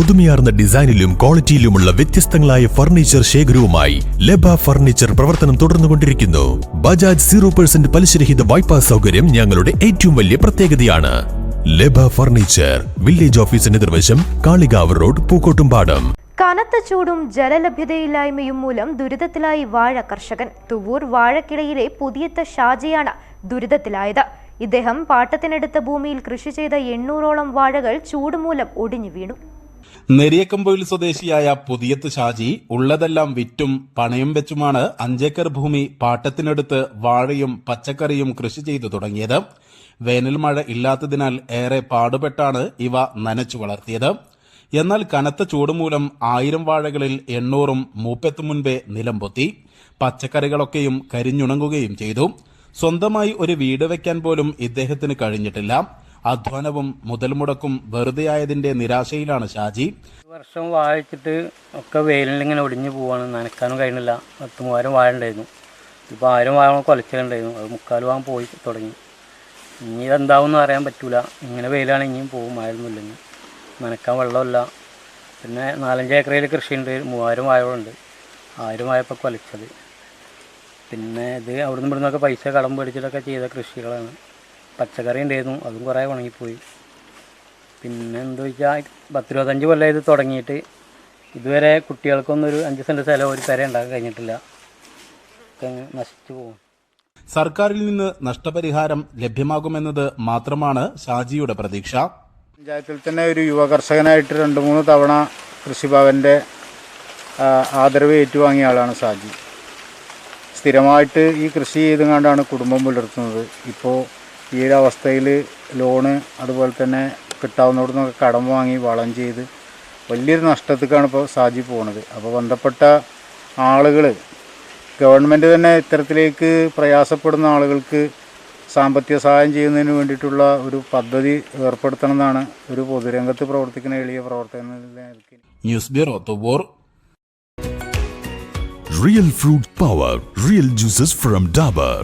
പുതുമയാർന്ന ഡിസൈനിലും ക്വാളിറ്റിയിലുമുള്ള വ്യത്യസ്തങ്ങളായ ഫർണിച്ചർ ശേഖരവുമായി ലബ ഫർണിച്ചർ പ്രവർത്തനം തുടർന്നുകൊണ്ടിരിക്കുന്നു. ബജാജ് സീറോ പെർസെന്റ് പലിശരഹിത വായ്പാ സൗകര്യം ഞങ്ങളുടെ ഏറ്റവും വലിയ പ്രത്യേകതയാണ്. ലബ ഫർണിച്ചർ വില്ലേജ് ഓഫീസിന് നിർവശം കാളികാവ് റോഡ് പൂക്കോട്ടുംപാടം. കനത്ത ചൂടും ജലലഭ്യതയില്ലായ്മയും മൂലം ദുരിതത്തിലായി വാഴ കർഷകൻ. തുവൂർ വാഴക്കിടയിലെ പുതിയത്ത ഷാജിയാണ് ദുരിതത്തിലായത്. ഇദ്ദേഹം പാട്ടത്തിനെടുത്ത ഭൂമിയിൽ കൃഷി ചെയ്ത എണ്ണൂറോളം വാഴകൾ ചൂടുമൂലം ഒടിഞ്ഞു വീണു. നെരിയക്കമ്പൊയിൽ സ്വദേശിയായ പുതിയത്ത് ഷാജി ഉള്ളതെല്ലാം വിറ്റും പണയം വെച്ചുമാണ് അഞ്ചേക്കർ ഭൂമി പാട്ടത്തിനടുത്ത് വാഴയും പച്ചക്കറിയും കൃഷി ചെയ്തു തുടങ്ങിയത്. വേനൽ മഴ ഇല്ലാത്തതിനാൽ ഏറെ പാടുപെട്ടാണ് ഇവ നനച്ചു വളർത്തിയത്. എന്നാൽ കനത്ത ചൂടുമൂലം ആയിരം വാഴകളിൽ എണ്ണൂറും മൂപ്പത്തു മുൻപേ നിലംപൊത്തി പച്ചക്കറികളൊക്കെയും കരിഞ്ഞുണങ്ങുകയും ചെയ്തു. സ്വന്തമായി ഒരു വീട് വെക്കാൻ പോലും ഇദ്ദേഹത്തിന് കഴിഞ്ഞിട്ടില്ല. അധ്വാനവും മുതൽ മുടക്കും വെറുതെയായതിന്റെ നിരാശയിലാണ് ഷാജി. വർഷം വാഴിച്ചിട്ട് ഒക്കെ വെയിലിങ്ങനെ ഒടിഞ്ഞു പോവാണ്. നനക്കാനും കഴിഞ്ഞില്ല പത്ത് മൂവായിരം വാഴ ഉണ്ടായിരുന്നു. ഇപ്പോൾ ആയിരം വാഴ കൊലച്ചിലുണ്ടായിരുന്നു. അത് മുക്കാൽ വാങ്ങാൻ പോയി തുടങ്ങി. ഇനി ഇതെന്താവും അറിയാൻ പറ്റൂല. ഇങ്ങനെ വെയിലാണ് ഇനിയും പോകും മഴയൊന്നുമില്ലെങ്കിൽ നനക്കാൻ വെള്ളമില്ല. പിന്നെ നാലഞ്ച് ഏക്കറയിൽ കൃഷിയുണ്ട്. മൂവായിരം വാഴകളുണ്ട്. ആയിരം വാഴ ഇപ്പോൾ കൊലച്ചത്. പിന്നെ ഇത് അവിടുന്ന് ഇവിടുന്നൊക്കെ പൈസ കടം മേടിച്ചിട്ടൊക്കെ ചെയ്ത കൃഷികളാണ്. പച്ചക്കറി ഉണ്ടായിരുന്നു. അതും കുറേ ഉണങ്ങിപ്പോയി. പിന്നെ എന്താ വെച്ചാൽ പത്തിരുപത്തഞ്ച് കൊല്ലം ഇത് തുടങ്ങിയിട്ട് ഇതുവരെ കുട്ടികൾക്കൊന്നും ഒരു അഞ്ച് സെന്റ് സ്ഥലം ഒരു പെര ഉണ്ടാക്കാൻ കഴിഞ്ഞിട്ടില്ല. നശിച്ചു പോകും. സർക്കാരിൽ നിന്ന് നഷ്ടപരിഹാരം ലഭ്യമാകുമെന്നത് മാത്രമാണ് ഷാജിയുടെ പ്രതീക്ഷ. പഞ്ചായത്തിൽ തന്നെ ഒരു യുവ കർഷകനായിട്ട് രണ്ട് മൂന്ന് തവണ കൃഷിഭവന്റെ ആ, ആദരവ് ഏറ്റുവാങ്ങിയ ആളാണ് ഷാജി. സ്ഥിരമായിട്ട് ഈ കൃഷി ചെയ്തുകൊണ്ടാണ് കുടുംബം പുലർത്തുന്നത്. ഇപ്പോൾ ഈ ഒരു അവസ്ഥയിൽ ലോണ് അതുപോലെ തന്നെ കിട്ടാവുന്നവിടെ നിന്നൊക്കെ കടം വാങ്ങി വളം ചെയ്ത് വലിയൊരു നഷ്ടത്തേക്കാണ് ഇപ്പോൾ സാജി പോകുന്നത് അപ്പോൾ ബന്ധപ്പെട്ട ആളുകൾ ഗവൺമെന്റ് തന്നെ ഇത്തരത്തിലേക്ക് പ്രയാസപ്പെടുന്ന ആളുകൾക്ക് സാമ്പത്തിക സഹായം ചെയ്യുന്നതിന് വേണ്ടിയിട്ടുള്ള ഒരു പദ്ധതി ഏർപ്പെടുത്തണം എന്നാണ് ഒരു പൊതുരംഗത്ത് പ്രവർത്തിക്കുന്ന എളിയ പ്രവർത്തകൻ news bureau Real fruit power, real juices from Dabur.